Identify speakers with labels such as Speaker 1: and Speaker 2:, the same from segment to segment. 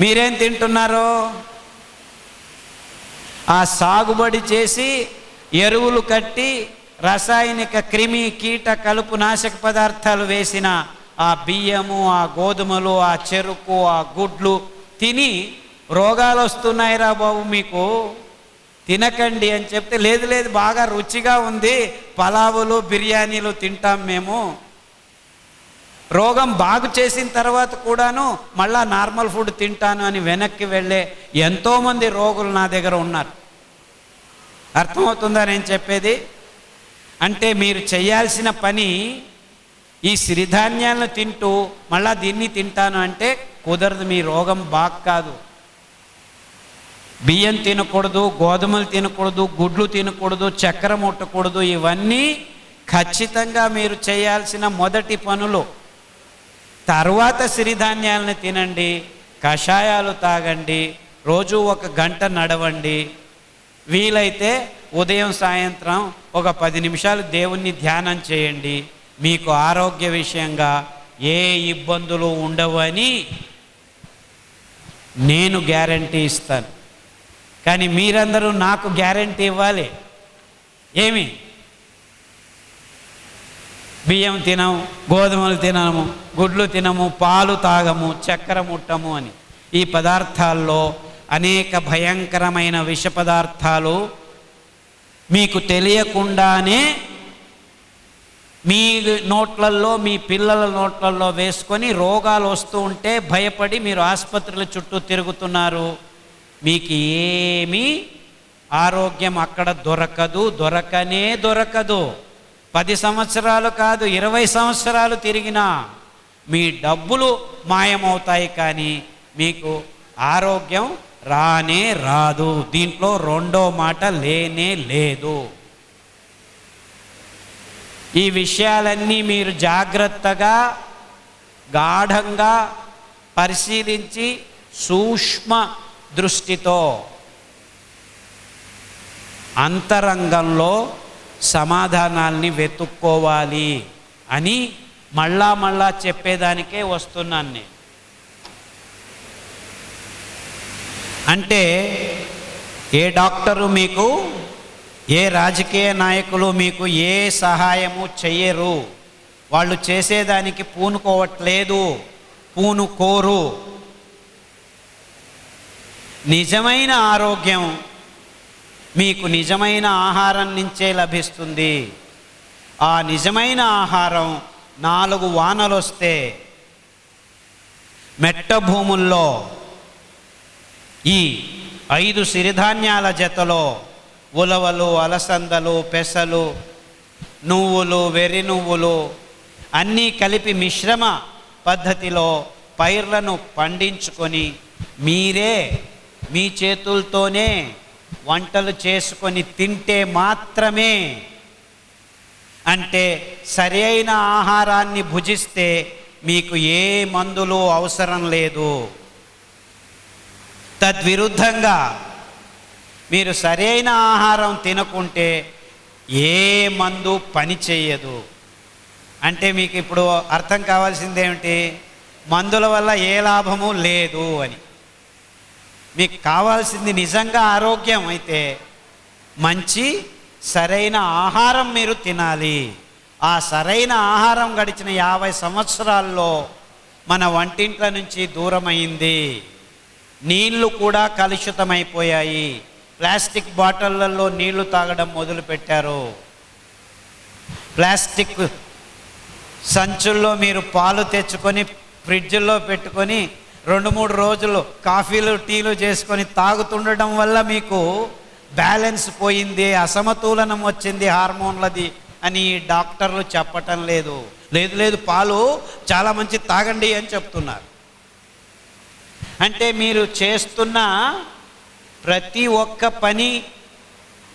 Speaker 1: మీరేం తింటున్నారు? ఆ సాగుబడి చేసి ఎరువులు కట్టి రసాయనిక క్రిమి కీట కలుపు నాశక పదార్థాలు వేసిన ఆ బియ్యము ఆ గోధుమలు ఆ చెరుకు ఆ గుడ్లు తిని రోగాలు వస్తున్నాయిరా బాబు మీకు. తినకండి అని చెప్తే లేదు లేదు బాగా రుచిగా ఉంది పలావులు బిర్యానీలు తింటాం మేము. రోగం బాగు చేసిన తర్వాత కూడాను మళ్ళా నార్మల్ ఫుడ్ తింటాను అని వెనక్కి వెళ్ళే ఎంతోమంది రోగులు నా దగ్గర ఉన్నారు. అర్థమవుతుందా నేను చెప్పేది? అంటే మీరు చేయాల్సిన పని ఈ సిరిధాన్యాలను తింటూ మళ్ళా దీన్ని తింటాను అంటే కుదరదు మీ రోగం బాగా కాదు. బియ్యం తినకూడదు గోధుమలు తినకూడదు గుడ్లు తినకూడదు చక్కెర ముట్టకూడదు ఇవన్నీ ఖచ్చితంగా మీరు చేయాల్సిన మొదటి పనులు. తర్వాత సిరిధాన్యాలను తినండి కషాయాలు తాగండి రోజు ఒక గంట నడవండి. వీలైతే ఉదయం సాయంత్రం ఒక పది నిమిషాలు దేవుణ్ణి ధ్యానం చేయండి. మీకు ఆరోగ్య విషయంగా ఏ ఇబ్బందులు ఉండవని నేను గ్యారంటీ ఇస్తాను. కానీ మీరందరూ నాకు గ్యారంటీ ఇవ్వాలి. ఏమి? బియ్యం తినము గోధుమలు తినము గుడ్లు తినము పాలు తాగము చక్కెర ముట్టము అని. ఈ పదార్థాల్లో అనేక భయంకరమైన విష పదార్థాలు మీకు తెలియకుండానే మీ నోట్లల్లో మీ పిల్లల నోట్లల్లో వేసుకొని రోగాలు వస్తూ ఉంటే భయపడి మీరు ఆసుపత్రుల చుట్టూ తిరుగుతున్నారు. మీకు ఏమీ ఆరోగ్యం అక్కడ దొరకదు దొరకనే దొరకదు. పది సంవత్సరాలు కాదు ఇరవై సంవత్సరాలు తిరిగినా మీ డబ్బులు మాయమవుతాయి కానీ మీకు ఆరోగ్యం రానే రాదు. దీంట్లో రెండో మాట లేనే లేదు. ఈ విషయాలన్నీ మీరు జాగ్రత్తగా గాఢంగా పరిశీలించి సూక్ష్మ దృష్టితో అంతరంగంలో సమాధానాల్ని వెతుక్కోవాలి అని మళ్ళా మళ్ళా చెప్పేదానికే వస్తున్నాను నేను. అంటే ఏ డాక్టరు మీకు ఏ రాజకీయ నాయకులు మీకు ఏ సహాయము చెయ్యరు? వాళ్ళు చేసేదానికి పూనుకోవట్లేదు పూనుకోరు. నిజమైన ఆరోగ్యం మీకు నిజమైన ఆహారం నుంచే లభిస్తుంది. ఆ నిజమైన ఆహారం నాలుగు వానలు వస్తే మెట్ట భూముల్లో ఈ ఐదు సిరిధాన్యాల జతలో ఉలవలు అలసందలు పెసలు నువ్వులు వెర్రి నువ్వులు అన్నీ కలిపి మిశ్రమ పద్ధతిలో పైర్లను పండించుకొని మీరే మీ చేతులతోనే వంటలు చేసుకొని తింటే మాత్రమే. అంటే సరి అయిన ఆహారాన్ని భుజిస్తే మీకు ఏ మందులు అవసరం లేదు. తద్విరుద్ధంగా మీరు సరైన ఆహారం తినకుంటే ఏ మందు పని చేయదు అంటే మీకు ఇప్పుడు అర్థం కావాల్సింది ఏమిటి మందుల వల్ల ఏ లాభము లేదు అని. మీకు కావాల్సింది నిజంగా ఆరోగ్యం అయితే మంచి సరైన ఆహారం మీరు తినాలి. ఆ సరైన ఆహారం గడిచిన యాభై సంవత్సరాల్లో మన వంటింట్ల నుంచి దూరమైంది. నీళ్ళు కూడా కలుషితమైపోయాయి. ప్లాస్టిక్ బాటిళ్ళలో నీళ్ళు తాగడం మొదలుపెట్టారు. ప్లాస్టిక్ సంచుల్లో మీరు పాలు తెచ్చుకొని ఫ్రిడ్జ్లో పెట్టుకొని రెండు మూడు రోజులు కాఫీలు టీలు చేసుకొని తాగుతుండడం వల్ల మీకు బ్యాలెన్స్ పోయింది అసమతులనం వచ్చింది హార్మోన్లది అని డాక్టర్లు చెప్పటం లేదు. లేదు లేదు పాలు చాలా మంచి తాగండి అని చెప్తున్నారు. అంటే మీరు చేస్తున్న ప్రతి ఒక్క పని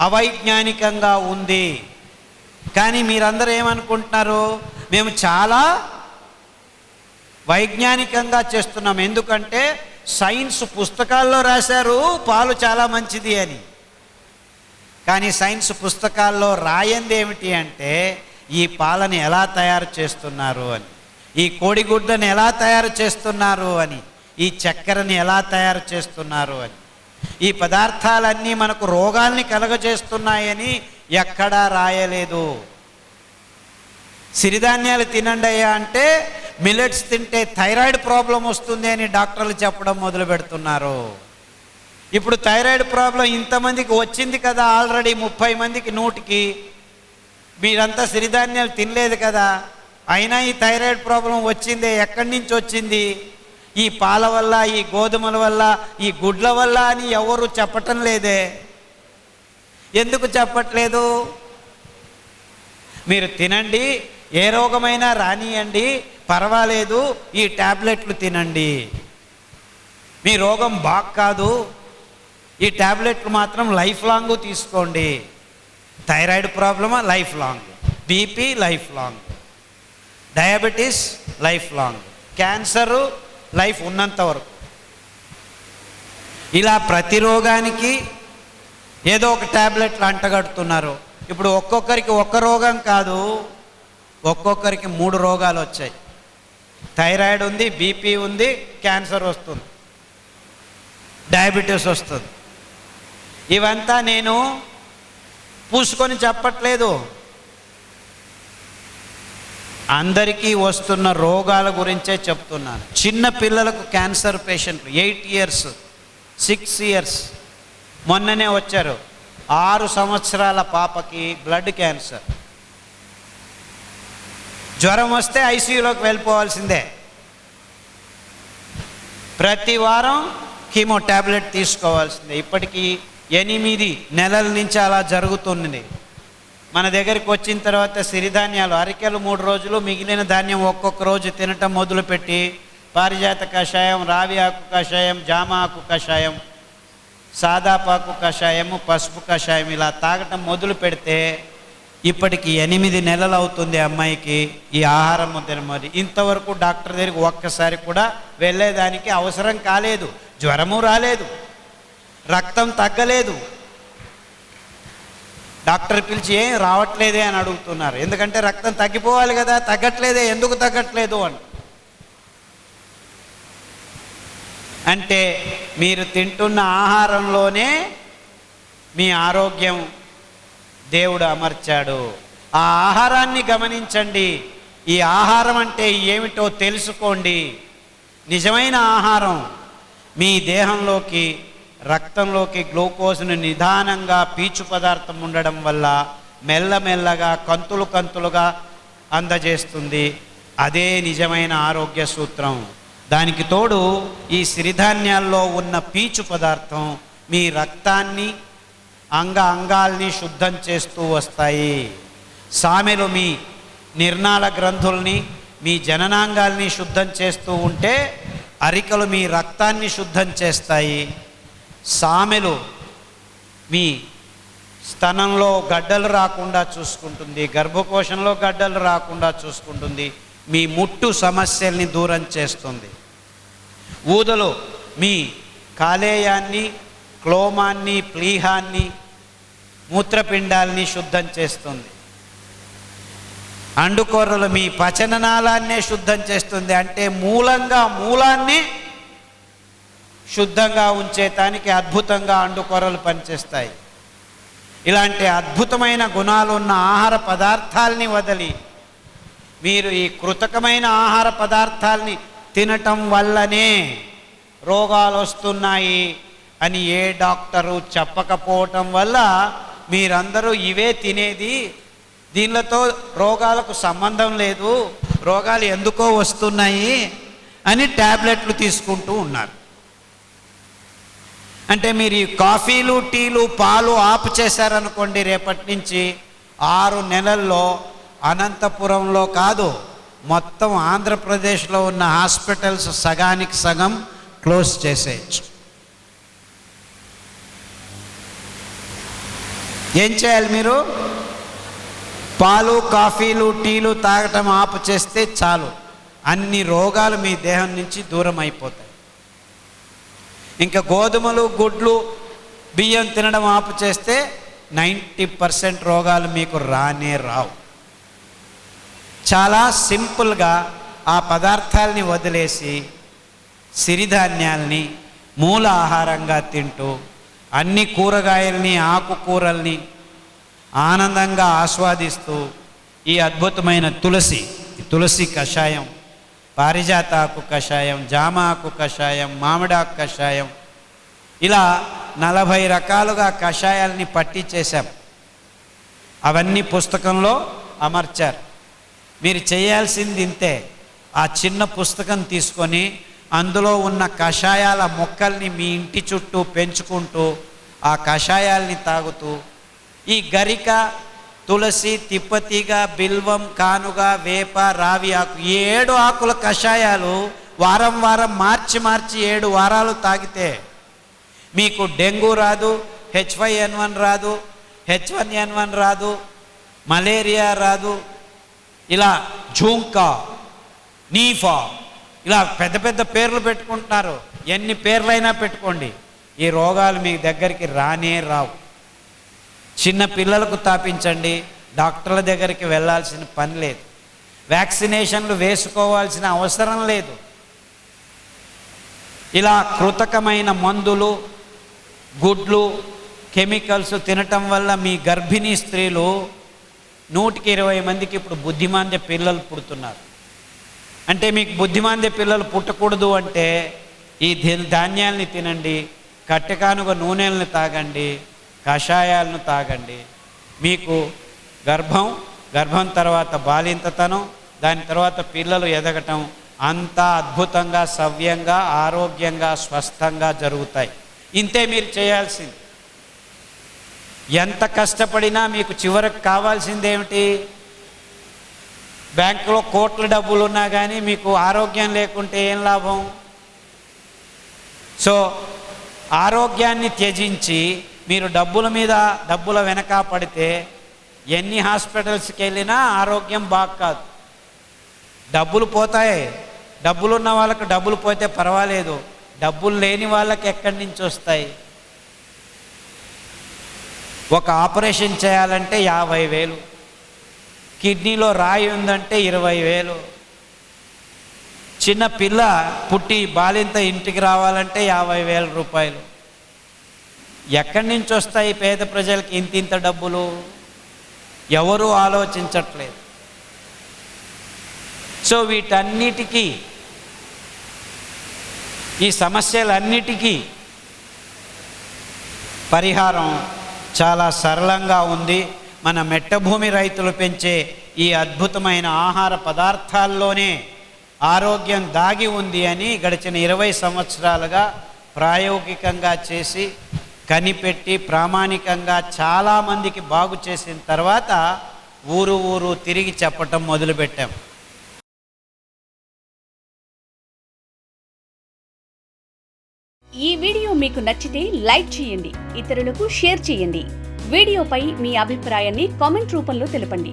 Speaker 1: అవైజ్ఞానికంగా ఉంది. కానీ మీరందరూ ఏమనుకుంటున్నారు? మేము చాలా వైజ్ఞానికంగా చేస్తున్నాం. ఎందుకంటే సైన్స్ పుస్తకాల్లో రాశారు పాలు చాలా మంచిది అని. కానీ సైన్స్ పుస్తకాల్లో రాయంది ఏమిటి అంటే ఈ పాలను ఎలా తయారు చేస్తున్నారు అని. ఈ కోడిగుడ్డని ఎలా తయారు చేస్తున్నారు అని. ఈ చక్కెరని ఎలా తయారు చేస్తున్నారు అని. ఈ పదార్థాలన్నీ మనకు రోగాల్ని కలగజేస్తున్నాయని ఎక్కడా రాయలేదు. సిరిధాన్యాలు తినండి అయ్యా అంటే మిల్లెట్స్ తింటే థైరాయిడ్ ప్రాబ్లం వస్తుంది అని డాక్టర్లు చెప్పడం మొదలు పెడుతున్నారు. ఇప్పుడు థైరాయిడ్ ప్రాబ్లం ఇంతమందికి వచ్చింది కదా ఆల్రెడీ ముప్పై మందికి నూటికి. మీరంతా సిరిధాన్యాలు తినలేదు కదా. అయినా ఈ థైరాయిడ్ ప్రాబ్లం వచ్చిందే ఎక్కడి నుంచి వచ్చింది? ఈ పాల వల్ల ఈ గోధుమల వల్ల ఈ గుడ్ల వల్ల అని ఎవరు చెప్పటం లేదే. ఎందుకు చెప్పట్లేదు? మీరు తినండి ఏ రోగమైనా రానియండి పర్వాలేదు ఈ ట్యాబ్లెట్లు తినండి. మీ రోగం బాగా కాదు ఈ ట్యాబ్లెట్లు మాత్రం లైఫ్ లాంగ్ తీసుకోండి. థైరాయిడ్ ప్రాబ్లమా? Life long. BP life long. Diabetes life long. Cancer life ఉన్నంత వరకు. ఇలా ప్రతి రోగానికి ఏదో ఒక ట్యాబ్లెట్లు అంటగడుతున్నారు. ఇప్పుడు ఒక్కొక్కరికి ఒక్క రోగం కాదు ఒక్కొక్కరికి మూడు రోగాలు వచ్చాయి. థైరాయిడ్ ఉంది బీపీ ఉంది క్యాన్సర్ వస్తుంది డయాబెటీస్ వస్తుంది. ఇవంతా నేను పూసుకొని చెప్పట్లేదు. అందరికీ వస్తున్న రోగాల గురించే చెప్తున్నాను. చిన్న పిల్లలకు క్యాన్సర్ పేషెంట్లు ఎయిట్ ఇయర్స్ సిక్స్ ఇయర్స్. మొన్ననే వచ్చారు. ఆరు సంవత్సరాల పాపకి బ్లడ్ క్యాన్సర్. జ్వరం వస్తే ఐసీయూలోకి వెళ్ళిపోవాల్సిందే. ప్రతి వారం కీమో ట్యాబ్లెట్ తీసుకోవాల్సిందే. ఇప్పటికీ ఎనిమిది నెలల నుంచి అలా జరుగుతుంది. మన దగ్గరికి వచ్చిన తర్వాత సిరిధాన్యాలు అరికెలు మూడు రోజులు మిగిలిన ధాన్యం ఒక్కొక్క రోజు తినటం మొదలుపెట్టి పారిజాత కషాయం రావి ఆకు కషాయం జామ ఆకు కషాయం సాదాపాకు కషాయము పసుపు కషాయం ఇలా తాగటం మొదలు పెడితే ఇప్పటికి ఎనిమిది నెలలు అవుతుంది అమ్మాయికి ఈ ఆహారం ముద్ర మరి. ఇంతవరకు డాక్టర్ దగ్గరికి ఒక్కసారి కూడా వెళ్ళేదానికి అవసరం కాలేదు. జ్వరము రాలేదు. రక్తం తగ్గలేదు. డాక్టర్ పిలిచి ఏం రావట్లేదే అని అడుగుతున్నారు. ఎందుకంటే రక్తం తగ్గిపోవాలి కదా తగ్గట్లేదే ఎందుకు తగ్గట్లేదు అని. అంటే మీరు తింటున్న ఆహారంలోనే మీ ఆరోగ్యం దేవుడు అమర్చాడు. ఆ ఆహారాన్ని గమనించండి. ఈ ఆహారం అంటే ఏమిటో తెలుసుకోండి. నిజమైన ఆహారం మీ దేహంలోకి రక్తంలోకి గ్లూకోజ్ను నిదానంగా పీచు పదార్థం ఉండడం వల్ల మెల్లమెల్లగా కంతులు కంతులుగా అందజేస్తుంది. అదే నిజమైన ఆరోగ్య సూత్రం. దానికి తోడు ఈ సిరిధాన్యాల్లో ఉన్న పీచు పదార్థం మీ రక్తాన్ని అంగ అంగాల్ని శుద్ధం చేస్తూ వస్తాయి. సామెలు మీ నిర్ణాల గ్రంథుల్ని మీ జననాంగాల్ని శుద్ధం చేస్తూ ఉంటే అరికలు మీ రక్తాన్ని శుద్ధం చేస్తాయి. సామెలు మీ స్తనంలో గడ్డలు రాకుండా చూసుకుంటుంది గర్భకోశంలో గడ్డలు రాకుండా చూసుకుంటుంది మీ ముట్టు సమస్యల్ని దూరం చేస్తుంది. ఊదలు మీ కాలేయాన్ని క్లోమాన్ని ప్లీహాన్ని మూత్రపిండాల్ని శుద్ధం చేస్తుంది. అండుకొర్రలు మీ పచననాళాన్నే శుద్ధం చేస్తుంది. అంటే మూలంగా మూలాన్ని శుద్ధంగా ఉంచేతానికి అద్భుతంగా అండుకొరలు పనిచేస్తాయి. ఇలాంటి అద్భుతమైన గుణాలు ఉన్న ఆహార పదార్థాల్ని వదిలి మీరు ఈ కృతకమైన ఆహార పదార్థాల్ని తినటం వల్లనే రోగాలు వస్తున్నాయి అని ఏ డాక్టరు చెప్పకపోవటం వల్ల మీరందరూ ఇవే తినేది. దీనిలతో రోగాలకు సంబంధం లేదు. రోగాలు ఎందుకో వస్తున్నాయి అని ట్యాబ్లెట్లు తీసుకుంటూ ఉన్నారు. అంటే మీరు ఈ కాఫీలు టీలు పాలు ఆపు చేశారనుకోండి రేపటి నుంచి ఆరు నెలల్లో అనంతపురంలో కాదు మొత్తం ఆంధ్రప్రదేశ్లో ఉన్న హాస్పిటల్స్ సగానికి సగం క్లోజ్ చేసేయచ్చు. ఏం చేయాలి మీరు? పాలు కాఫీలు టీలు తాగటం ఆపు చేస్తే చాలు. అన్ని రోగాలు మీ దేహం నుంచి దూరం అయిపోతాయి ఇంకా గోధుమలు గుడ్లు బియ్యం తినడం ఆపు చేస్తే నైంటీ పర్సెంట్ రోగాలు మీకు రానే రావు. చాలా సింపుల్గా ఆ పదార్థాలని వదిలేసి సిరిధాన్యాల్ని మూల ఆహారంగా తింటూ అన్ని కూరగాయల్ని ఆకుకూరల్ని ఆనందంగా ఆస్వాదిస్తూ ఈ అద్భుతమైన తులసి తులసి కషాయం పారిజాత ఆకు కషాయం జామ ఆకు కషాయం మామిడాకు కషాయం. ఇలా నలభై రకాలుగా కషాయాల్ని పట్టించేశాం. అవన్నీ పుస్తకంలో అమర్చారు. మీరు చేయాల్సింది ఇంతే. ఆ చిన్న పుస్తకం తీసుకొని అందులో ఉన్న కషాయాల మొక్కల్ని మీ ఇంటి చుట్టూ పెంచుకుంటూ ఆ కషాయాల్ని తాగుతూ ఈ గరిక తులసి తిప్పతీగ బిల్వం కానుగ వేప రావి ఆకు ఈ ఏడు ఆకుల కషాయాలు వారం వారం మార్చి మార్చి ఏడు వారాలు తాగితే మీకు డెంగ్యూ రాదు హెచ్ వై ఎన్ వన్ రాదు హెచ్ వన్ ఎన్ వన్ రాదు మలేరియా రాదు ఇలా జూంకా నీఫా ఇలా పెద్ద పెద్ద పేర్లు పెట్టుకుంటున్నారు. ఎన్ని పేర్లైనా పెట్టుకోండి. ఈ రోగాలు మీ దగ్గరికి రానే రావు. చిన్న పిల్లలకు తాపించండి. డాక్టర్ల దగ్గరికి వెళ్ళాల్సిన పని లేదు. వ్యాక్సినేషన్లు వేసుకోవాల్సిన అవసరం లేదు. ఇలా కృతకమైన మందులు గుడ్లు కెమికల్స్ తినటం వల్ల మీ గర్భిణీ స్త్రీలు నూటికి ఇరవై మందికి ఇప్పుడు బుద్ధిమాంద్య పిల్లలు పుడుతున్నారు. అంటే మీకు బుద్ధిమాంద్య పిల్లలు పుట్టకూడదు అంటే ఈ ధాన్యాల్ని తినండి కట్టెకానుగ నూనెల్ని తాగండి కషాయాలను తాగండి. మీకు గర్భం గర్భం తర్వాత బాలింతతనం దాని తర్వాత పిల్లలు ఎదగటం అంతా అద్భుతంగా సవ్యంగా ఆరోగ్యంగా స్వస్థంగా జరుగుతాయి. ఇంతే మీరు చేయాల్సింది. ఎంత కష్టపడినా మీకు చివరకు కావాల్సిందేమిటి? బ్యాంకులో కోట్ల డబ్బులు ఉన్నా కానీ మీకు ఆరోగ్యం లేకుంటే ఏం లాభం? సో ఆరోగ్యాన్ని త్యజించి మీరు డబ్బుల మీద డబ్బుల వెనక పడితే ఎన్ని హాస్పిటల్స్కి వెళ్ళినా ఆరోగ్యం బాగా కాదు. డబ్బులు పోతాయి. డబ్బులున్న వాళ్ళకు డబ్బులు పోతే పర్వాలేదు. డబ్బులు లేని వాళ్ళకి ఎక్కడి నుంచి వస్తాయి? ఒక ఆపరేషన్ చేయాలంటే యాభై వేలు. కిడ్నీలో రాయి ఉందంటే ఇరవై వేలు. చిన్న పిల్ల పుట్టి బాలింత ఇంటికి రావాలంటే యాభై వేల రూపాయలు. ఎక్కడి నుంచి వస్తాయి పేద ప్రజలకి ఇంత ఇంత డబ్బులు? ఎవరూ ఆలోచించట్లేదు. సో వీటన్నిటికీ ఈ సమస్యలన్నిటికీ పరిహారం చాలా సరళంగా ఉంది. మన మెట్టభూమి రైతులు పెంచే ఈ అద్భుతమైన ఆహార పదార్థాల్లోనే ఆరోగ్యం దాగి ఉంది అని గడిచిన ఇరవై సంవత్సరాలుగా ప్రాయోగికంగా చేసి కనిపెట్టి ప్రామాణికంగా చాలామందికి బాగు చేసిన తర్వాత ఊరు ఊరు తిరిగి చెప్పటం మొదలుపెట్టాం.
Speaker 2: ఈ వీడియో మీకు నచ్చితే లైక్ చేయండి ఇతరులకు షేర్ చేయండి. వీడియోపై మీ అభిప్రాయాన్ని కామెంట్ రూపంలో తెలపండి.